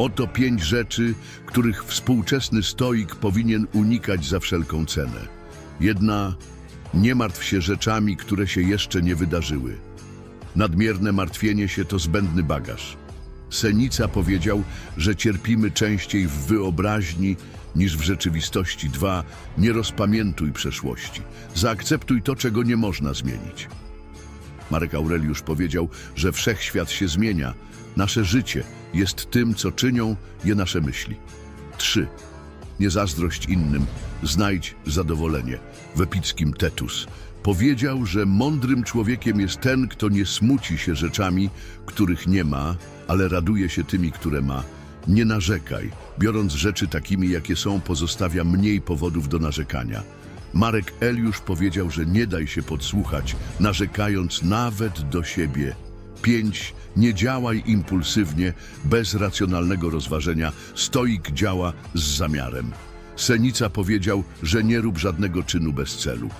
Oto pięć rzeczy, których współczesny stoik powinien unikać za wszelką cenę. Jedna, nie martw się rzeczami, które się jeszcze nie wydarzyły. Nadmierne martwienie się to zbędny bagaż. Senica powiedział, że cierpimy częściej w wyobraźni niż w rzeczywistości. Dwa, nie rozpamiętuj przeszłości. Zaakceptuj to, czego nie można zmienić. Marek Aureliusz powiedział, że wszechświat się zmienia. Nasze życie jest tym, co czynią je nasze myśli. 3. Nie zazdrość innym, znajdź zadowolenie. W epickim Tetus powiedział, że mądrym człowiekiem jest ten, kto nie smuci się rzeczami, których nie ma, ale raduje się tymi, które ma. Nie narzekaj. Biorąc rzeczy takimi, jakie są, pozostawia mniej powodów do narzekania. Marek Eliusz powiedział, że nie daj się podsłuchać, narzekając nawet do siebie. 5. Nie działaj impulsywnie, bez racjonalnego rozważenia. Stoik działa z zamiarem. Senica powiedział, że nie rób żadnego czynu bez celu.